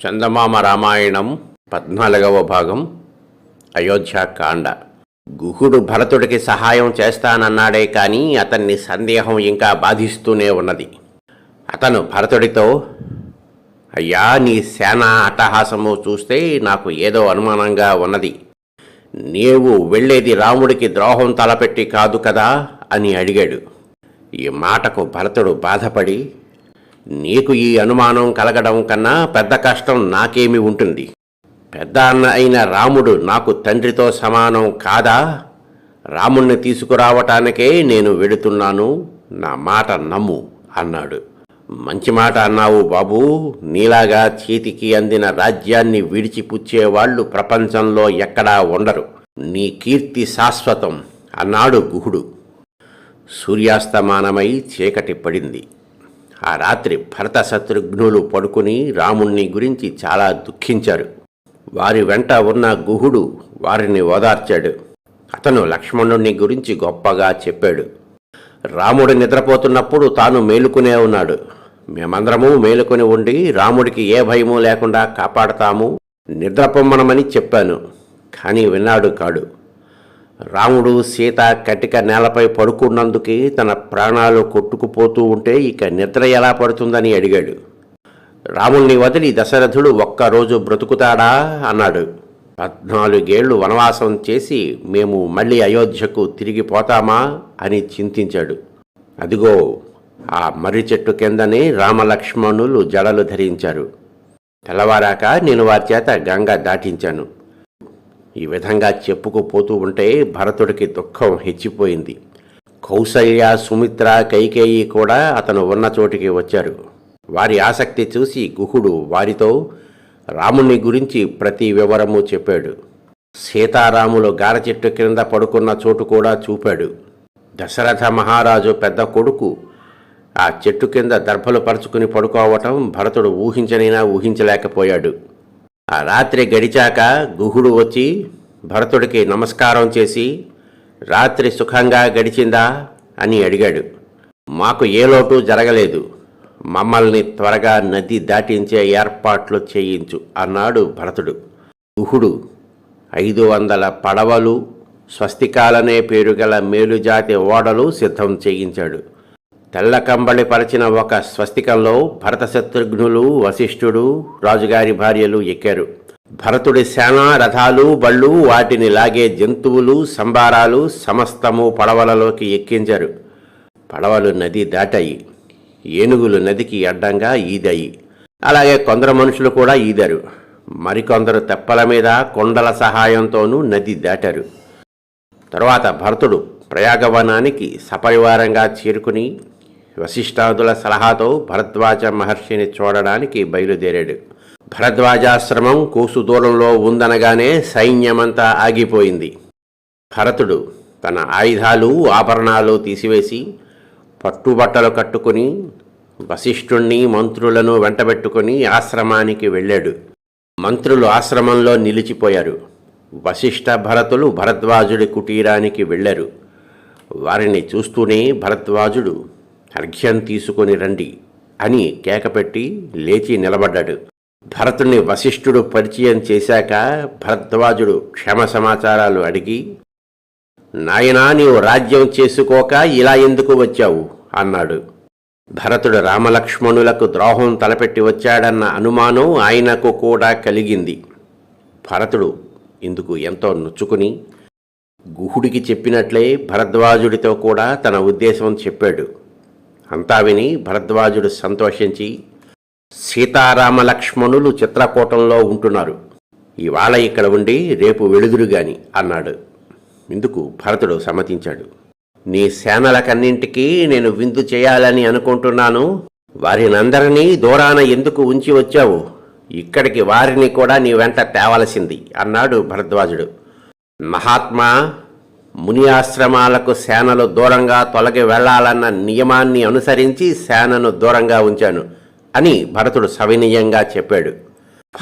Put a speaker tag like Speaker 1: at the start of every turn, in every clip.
Speaker 1: చందమామ రామాయణం పద్నాలుగవ భాగం అయోధ్యాకాండ గుహుడు భరతుడికి సహాయం చేస్తానన్నాడే కానీ అతన్ని సందేహం ఇంకా బాధిస్తూనే ఉన్నది. అతను భరతుడితో అయ్యా నీ సేన అట్టహాసము చూస్తే నాకు ఏదో అనుమానంగా ఉన్నది. నీవు వెళ్ళేది రాముడికి ద్రోహం తలపెట్టి కాదు కదా? అని అడిగాడు. ఈ మాటకు భరతుడు బాధపడి నీకు ఈ అనుమానం కలగడం కన్నా పెద్ద కష్టం నాకేమి ఉంటుంది? పెద్ద అన్న అయిన రాముడు నాకు తండ్రితో సమానం కాదా? రాముణ్ణి తీసుకురావటానికే నేను వెడుతున్నాను నా మాట నమ్ము అన్నాడు. మంచి మాట అన్నావు బాబూ. నీలాగా చేతికి అందిన రాజ్యాన్ని విడిచిపుచ్చేవాళ్ళు ప్రపంచంలో ఎక్కడా ఉండరు. నీ కీర్తి శాశ్వతం అన్నాడు గుహుడు. సూర్యాస్తమానమై చీకటి పడింది. ఆ రాత్రి భరత శత్రుఘ్నులు పడుకుని రాముణ్ణి గురించి చాలా దుఃఖించారు. వారి వెంట ఉన్న గుహుడు వారిని ఓదార్చాడు. అతను లక్ష్మణుణ్ణి గురించి గొప్పగా చెప్పాడు. రాముడు నిద్రపోతున్నప్పుడు తాను మేలుకునే ఉన్నాడు. మేమందరము మేలుకొని ఉండి రాముడికి ఏ భయము లేకుండా కాపాడతాము నిద్రపొమ్మనమని చెప్పాను. కానీ విన్నాడు కాడు. రాముడు సీత కటిక నేలపై పడుకున్నందుకే తన ప్రాణాలు కొట్టుకుపోతూ ఉంటే ఇక నిద్ర ఎలా పడుతుందని అడిగాడు. రాముణ్ణి వదిలి దశరథుడు ఒక్కరోజు బ్రతుకుతాడా? అన్నాడు. పద్నాలుగేళ్ళు వనవాసం చేసి మేము మళ్ళీ అయోధ్యకు తిరిగి పోతామా? అని చింతించాడు. అదిగో ఆ మర్రి చెట్టు కిందనే రామలక్ష్మణులు జడలు ధరించారు. తెల్లవారాక నేను వారి చేత గంగ దాటించాను. ఈ విధంగా చెప్పుకుపోతూ ఉంటే భరతుడికి దుఃఖం హెచ్చిపోయింది. కౌసల్య సుమిత్ర కైకేయి కూడా అతను ఉన్న చోటికి వచ్చారు. వారి ఆసక్తి చూసి గుహుడు వారితో రాముని గురించి ప్రతి వివరము చెప్పాడు. సీతారాములు గార చెట్టు క్రింద పడుకున్న చోటు కూడా చూపాడు. దశరథ మహారాజు పెద్ద కొడుకు ఆ చెట్టు కింద దర్భలు పరుచుకుని పడుకోవటం భరతుడు ఊహించనైనా ఊహించలేకపోయాడు. ఆ రాత్రి గడిచాక గుహుడు వచ్చి భరతుడికి నమస్కారం చేసి రాత్రి సుఖంగా గడిచిందా? అని అడిగాడు. మాకు ఏ లోటు జరగలేదు. మమ్మల్ని త్వరగా నది దాటించే ఏర్పాట్లు చేయించు అన్నాడు భరతుడు. గుహుడు ఐదు వందల పడవలు స్వస్తికాలనే పేరుగల మేలుజాతి ఓడలు సిద్ధం చేయించాడు. తెల్ల కంబళి పరిచిన ఒక స్వస్తికంలో భరత శత్రుఘ్నులు వశిష్ఠుడు రాజుగారి భార్యలు ఎక్కారు. భరతుడి సేన రథాలు బళ్ళు వాటిని లాగే జంతువులు సంబారాలు సమస్తము పడవలలోకి ఎక్కించారు. పడవలు నది దాటాయి. ఏనుగులు నదికి అడ్డంగా ఈదాయి. అలాగే కొందరు మనుషులు కూడా ఈదారు. మరికొందరు తెప్పల మీద కొండల సహాయంతోనూ నది దాటారు. తరువాత భరతుడు ప్రయాగవనానికి సపరివారంగా చేరుకుని వశిష్ఠాదుల సలహాతో భరద్వాజ మహర్షిని చూడడానికి బయలుదేరాడు. భరద్వాజాశ్రమం కూసు దూరంలో ఉందనగానే సైన్యమంతా ఆగిపోయింది. భరతుడు తన ఆయుధాలు ఆభరణాలు తీసివేసి పట్టుబట్టలు కట్టుకుని వశిష్ఠుణ్ణి మంత్రులను వెంటబెట్టుకుని ఆశ్రమానికి వెళ్ళాడు. మంత్రులు ఆశ్రమంలో నిలిచిపోయారు. వశిష్ఠ భరతులు భరద్వాజుడి కుటీరానికి వెళ్ళారు. వారిని చూస్తూనే భరద్వాజుడు అర్ఘ్యం తీసుకొని రండి అని కేకపెట్టి లేచి నిలబడ్డాడు. భరతుణ్ణి వశిష్ఠుడు పరిచయం చేశాక భరద్వాజుడు క్షమ సమాచారాలు అడిగి నాయనా నీవు రాజ్యం చేసుకోక ఇలా ఎందుకు వచ్చావు? అన్నాడు. భరతుడు రామలక్ష్మణులకు ద్రోహం తలపెట్టి వచ్చాడన్న అనుమానం ఆయనకు కూడా కలిగింది. భరతుడు ఇందుకు ఎంతో నొచ్చుకుని గుహుడికి చెప్పినట్లే భరద్వాజుడితో కూడా తన ఉద్దేశం చెప్పాడు. అంతా విని భరద్వాజుడు సంతోషించి సీతారామ లక్ష్మణులు చిత్రకూటంలో ఉంటున్నారు. ఇవాళ ఇక్కడ ఉండి రేపు వెలుదురు గాని అన్నాడు. ఇందుకు భరతుడు సమ్మతించాడు. నీ సేనలకన్నింటికీ నేను విందు చేయాలని అనుకుంటున్నాను. వారినందరినీ దూరాన ఎందుకు ఉంచి వచ్చావు? ఇక్కడికి వారిని కూడా నీ వెంట తేవలసింది అన్నాడు భరద్వాజుడు. మహాత్మా ముని ఆశ్రమాలకు సేనలు దూరంగా తొలగి వెళ్ళాలన్న నియమాన్ని అనుసరించి సేనను దూరంగా ఉంచాను అని భరతుడు సవినీయంగా చెప్పాడు.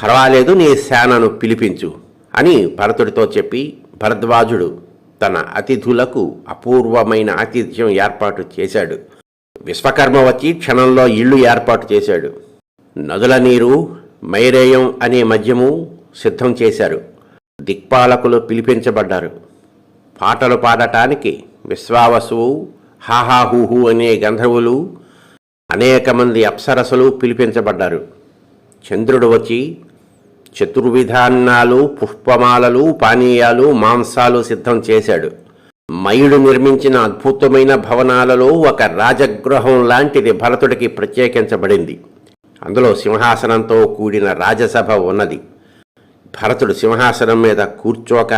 Speaker 1: పర్వాలేదు నీ సేనను పిలిపించు అని భరతుడితో చెప్పి భరద్వాజుడు తన అతిథులకు అపూర్వమైన ఆతిథ్యం ఏర్పాటు చేశాడు. విశ్వకర్మ వచ్చి క్షణంలో ఇళ్ళు ఏర్పాటు చేశాడు. నదుల నీరు మైరేయం అనే మద్యము సిద్ధం చేశారు. దిక్పాలకులు పిలిపించబడ్డారు. పాటలు పాడటానికి విశ్వావసువు హాహాహూహు అనే గంధర్వులు అనేక మంది అప్సరసలు పిలిపించబడ్డారు. చంద్రుడు వచ్చి చతుర్విధాన్నాలు పుష్పమాలలు పానీయాలు మాంసాలు సిద్ధం చేశాడు. మయుడు నిర్మించిన అద్భుతమైన భవనాలలో ఒక రాజగృహం లాంటిది భరతుడికి ప్రత్యేకించబడింది. అందులో సింహాసనంతో కూడిన రాజసభ ఉన్నది. భరతుడు సింహాసనం మీద కూర్చోక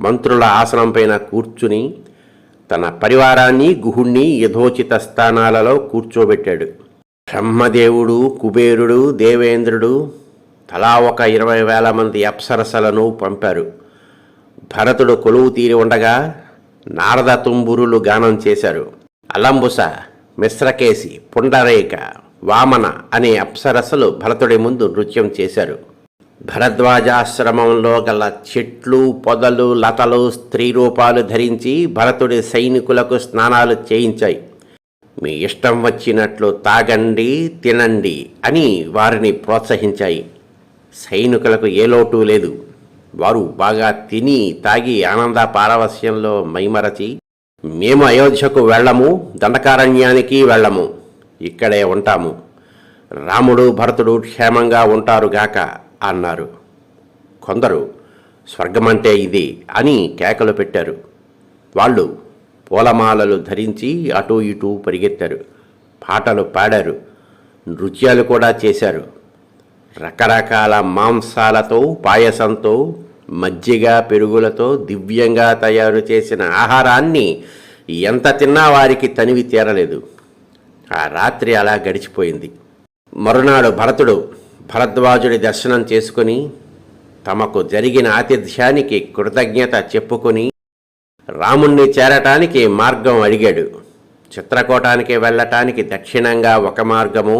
Speaker 1: మంత్రుల ఆసనం పైన కూర్చుని తన పరివారాన్ని గుహుణ్ణి యథోచిత స్థానాలలో కూర్చోబెట్టాడు. బ్రహ్మదేవుడు కుబేరుడు దేవేంద్రుడు తలా ఒక ఇరవై వేల మంది అప్సరసలను పంపారు. భరతుడు కొలువు తీరి ఉండగా నారద తుంబురులు గానం చేశారు. అలంబుస మిశ్రకేసి పుండరేక వామన అనే అప్సరసలు భరతుడి ముందు నృత్యం చేశారు. భరద్వాజాశ్రమంలో గల చెట్లు పొదలు లతలు స్త్రీ రూపాలు ధరించి భరతుడి సైనికులకు స్నానాలు చేయించాయి. మీ ఇష్టం వచ్చినట్లు తాగండి తినండి అని వారిని ప్రోత్సహించాయి. సైనికులకు ఏ లోటు లేదు. వారు బాగా తిని తాగి ఆనంద పారవస్యంలో మైమరచి మేము అయోధ్యకు వెళ్ళము దండకారణ్యానికి వెళ్ళము ఇక్కడే ఉంటాము. రాముడు భరతుడు క్షేమంగా ఉంటారుగాక అన్నారు. కొందరు స్వర్గమంటే ఇది అని కేకలు పెట్టారు. వాళ్ళు పూలమాలలు ధరించి అటూ ఇటూ పరిగెత్తారు. పాటలు పాడారు. నృత్యాలు కూడా చేశారు. రకరకాల మాంసాలతో పాయసంతో మజ్జిగ పెరుగులతో దివ్యంగా తయారు చేసిన ఆహారాన్ని ఎంత తిన్నా వారికి తనివి తీరలేదు. ఆ రాత్రి అలా గడిచిపోయింది. మరునాడు భరతుడు భరద్వాజుడి దర్శనం చేసుకుని తమకు జరిగిన ఆతిథ్యానికి కృతజ్ఞత చెప్పుకొని రాముణ్ణి చేరటానికి మార్గం అడిగాడు. చిత్రకూటానికి వెళ్ళటానికి దక్షిణంగా ఒక మార్గము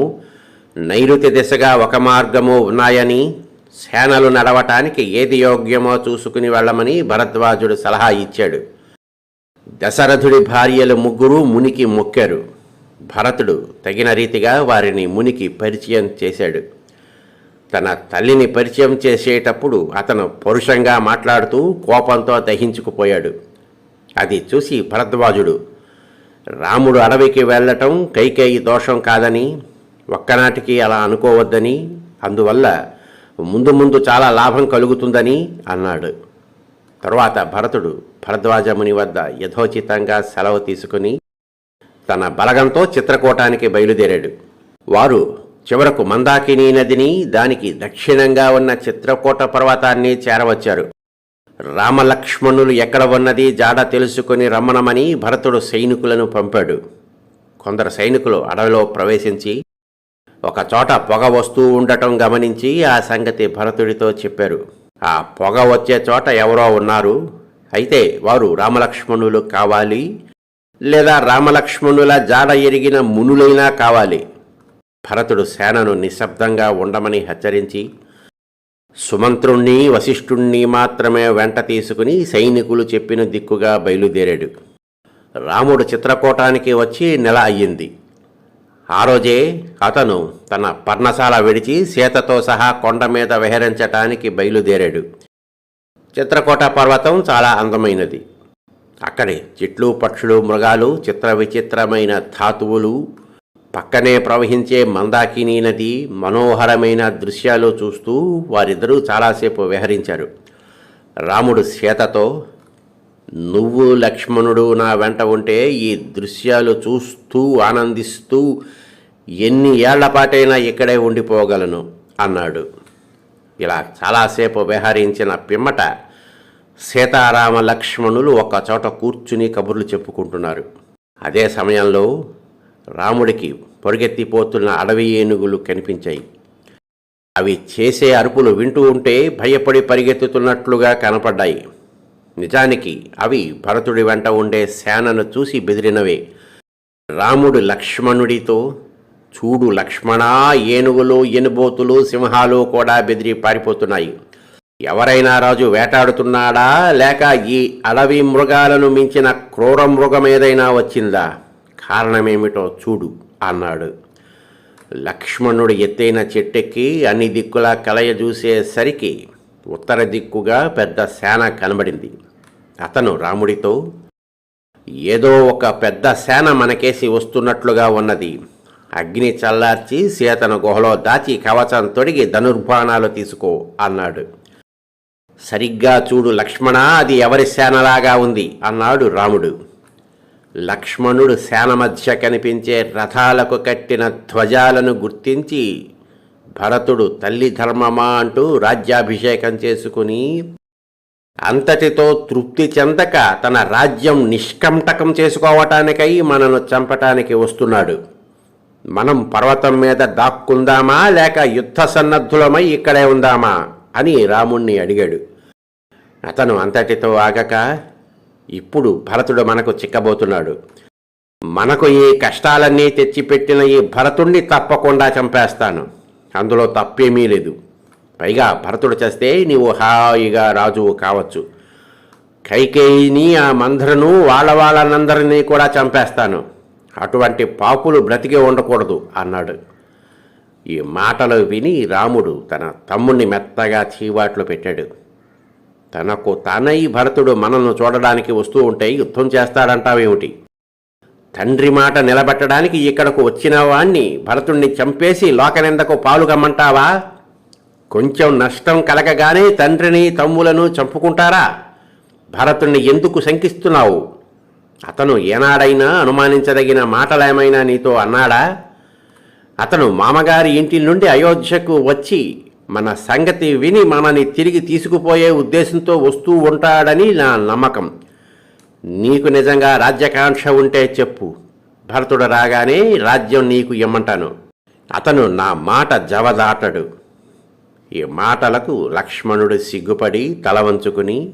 Speaker 1: నైరుతి దిశగా ఒక మార్గము ఉన్నాయని సేనలు నడవటానికి ఏది యోగ్యమో చూసుకుని వెళ్ళమని భరద్వాజుడు సలహా ఇచ్చాడు. దశరథుడి భార్యలు ముగ్గురు మునికి మొక్కారు. భరతుడు తగిన రీతిగా వారిని మునికి పరిచయం చేశాడు. తన తల్లిని పరిచయం చేసేటప్పుడు అతను పరుషంగా మాట్లాడుతూ కోపంతో దహించుకుపోయాడు. అది చూసి భరద్వాజుడు రాముడు అడవికి వెళ్ళటం కైకేయి దోషం కాదని ఒక్కనాటికి అలా అనుకోవద్దని అందువల్ల ముందు ముందు చాలా లాభం కలుగుతుందని అన్నాడు. తరువాత భరతుడు భరద్వాజముని వద్ద యథోచితంగా సెలవు తీసుకుని తన బలగంతో చిత్రకూటానికి బయలుదేరాడు. వారు చివరకు మందాకిని నదిని దానికి దక్షిణంగా ఉన్న చిత్రకూట పర్వతాన్ని చేరవచ్చారు. రామలక్ష్మణులు ఎక్కడ ఉన్నది జాడ తెలుసుకుని రమ్మనమని భరతుడు సైనికులను పంపాడు. కొందరు సైనికులు అడవిలో ప్రవేశించి ఒక చోట పొగ వస్తూ ఉండటం గమనించి ఆ సంగతి భరతుడితో చెప్పారు. ఆ పొగ వచ్చే చోట ఎవరో ఉన్నారు. అయితే వారు రామలక్ష్మణులు కావాలి లేదా రామలక్ష్మణుల జాడ ఎరిగిన మునులైనా కావాలి. భరతుడు సేనను నిశ్శబ్దంగా ఉండమని హెచ్చరించి సుమంత్రుణ్ణి వశిష్ఠుణ్ణి మాత్రమే వెంట తీసుకుని సైనికులు చెప్పిన దిక్కుగా బయలుదేరాడు. రాముడు చిత్రకూటానికి వచ్చి నెల అయ్యింది. ఆ రోజే అతను తన పర్ణశాల విడిచి సీతతో సహా కొండ మీద విహరించటానికి బయలుదేరాడు. చిత్రకోట పర్వతం చాలా అందమైనది. అక్కడే చెట్లు పక్షులు మృగాలు చిత్ర విచిత్రమైన ధాతువులు పక్కనే ప్రవహించే మందాకిని నది మనోహరమైన దృశ్యాలు చూస్తూ వారిద్దరూ చాలాసేపు విహరించారు. రాముడు సీతతో నువ్వు లక్ష్మణుడు నా వెంట ఉంటే ఈ దృశ్యాలు చూస్తూ ఆనందిస్తూ ఎన్ని ఏళ్ళపాటైనా ఇక్కడే ఉండిపోగలను అన్నాడు. ఇలా చాలాసేపు విహరించిన పిమ్మట సీతారామ లక్ష్మణులు చోట కూర్చుని కబుర్లు చెప్పుకుంటున్నారు. అదే సమయంలో రాముడికి పొరుగెత్తిపోతున్న అడవి ఏనుగులు కనిపించాయి. అవి చేసే అరుపులు వింటూ ఉంటే భయపడి పరిగెత్తుతున్నట్లుగా కనపడ్డాయి. నిజానికి అవి భరతుడి వెంట ఉండే సేనను చూసి బెదిరినవే. రాముడు లక్ష్మణుడితో చూడు లక్ష్మణా ఏనుగులు ఎనుబోతులు సింహాలు కూడా బెదిరి పారిపోతున్నాయి. ఎవరైనా రాజు వేటాడుతున్నాడా? లేక ఈ అడవి మృగాలను మించిన క్రూర మృగం ఏదైనా వచ్చిందా? కారణమేమిటో చూడు అన్నాడు. లక్ష్మణుడు ఎత్తైన చెట్టెక్కి అన్ని దిక్కులా కలయ చూసేసరికి ఉత్తర దిక్కుగా పెద్ద సేన కనబడింది. అతను రాముడితో ఏదో ఒక పెద్ద సేన మనకేసి వస్తున్నట్లుగా ఉన్నది. అగ్ని చల్లార్చి సీతను గుహలో దాచి కవచం తొడిగి ధనుర్బాణాలు తీసుకో అన్నాడు. సరిగ్గా చూడు లక్ష్మణ అది ఎవరి సేనలాగా ఉంది? అన్నాడు రాముడు. లక్ష్మణుడు సేన మధ్య కనిపించే రథాలకు కట్టిన ధ్వజాలను గుర్తించి భరతుడు తల్లి ధర్మమా అంటూ రాజ్యాభిషేకం చేసుకుని అంతటితో తృప్తి చెందక తన రాజ్యం నిష్కంటకం చేసుకోవటానికై మనను చంపటానికి వస్తున్నాడు. మనం పర్వతం మీద దాక్కుందామా లేక యుద్ధ సన్నద్ధులమై ఇక్కడే ఉందామా అని రాముణ్ణి అడిగాడు. అతను అంతటితో ఆగక ఇప్పుడు భరతుడు మనకు చిక్కబోతున్నాడు. మనకు ఈ కష్టాలన్నీ తెచ్చిపెట్టిన ఈ భరతుణ్ణి తప్పకుండా చంపేస్తాను. అందులో తప్పేమీ లేదు. పైగా భరతుడు చేస్తే నీవు హాయిగా రాజువు కావచ్చు. కైకేయిని ఆ మందరను వాళ్ళ వాళ్ళనందరినీ కూడా చంపేస్తాను. అటువంటి పాపులు బ్రతికే ఉండకూడదు అన్నాడు. ఈ మాటలు విని రాముడు తన తమ్ముణ్ణి మెత్తగా చీవాట్లు పెట్టాడు. తనకు తానై భరతుడు మనల్ని చూడడానికి వస్తూ ఉంటే యుద్ధం చేస్తాడంటావేమిటి? తండ్రి మాట నిలబెట్టడానికి ఇక్కడకు వచ్చిన వాణ్ణి భరతుణ్ణి చంపేసి లోకనిందకు పాలుగమ్మంటావా? కొంచెం నష్టం కలగగానే తండ్రిని తమ్ములను చంపుకుంటారా? భరతుణ్ణి ఎందుకు శంకిస్తున్నావు? అతను ఏనాడైనా అనుమానించదగిన మాటలేమైనా నీతో అన్నాడా? అతను మామగారి ఇంటి నుండి అయోధ్యకు వచ్చి మన సంగతి విని మనని తిరిగి తీసుకుపోయే ఉద్దేశంతో వస్తూ ఉంటాడని నా నమ్మకం. నీకు నిజంగా రాజ్యకాంక్ష ఉంటే చెప్పు. భరతుడు రాగానే రాజ్యం నీకు ఇమ్మంటాను. అతను నా మాట జవదాటడు. ఈ మాటలకు లక్ష్మణుడు సిగ్గుపడి తల వంచుకుని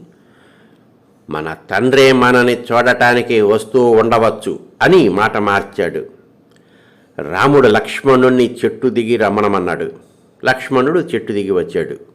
Speaker 1: మన తండ్రే మనని చూడటానికి వస్తూ ఉండవచ్చు అని మాట మార్చాడు. రాముడు లక్ష్మణుణ్ణి చెట్టు దిగి రమ్మనమన్నాడు. లక్ష్మణుడు చెట్టు దిగి వచ్చాడు.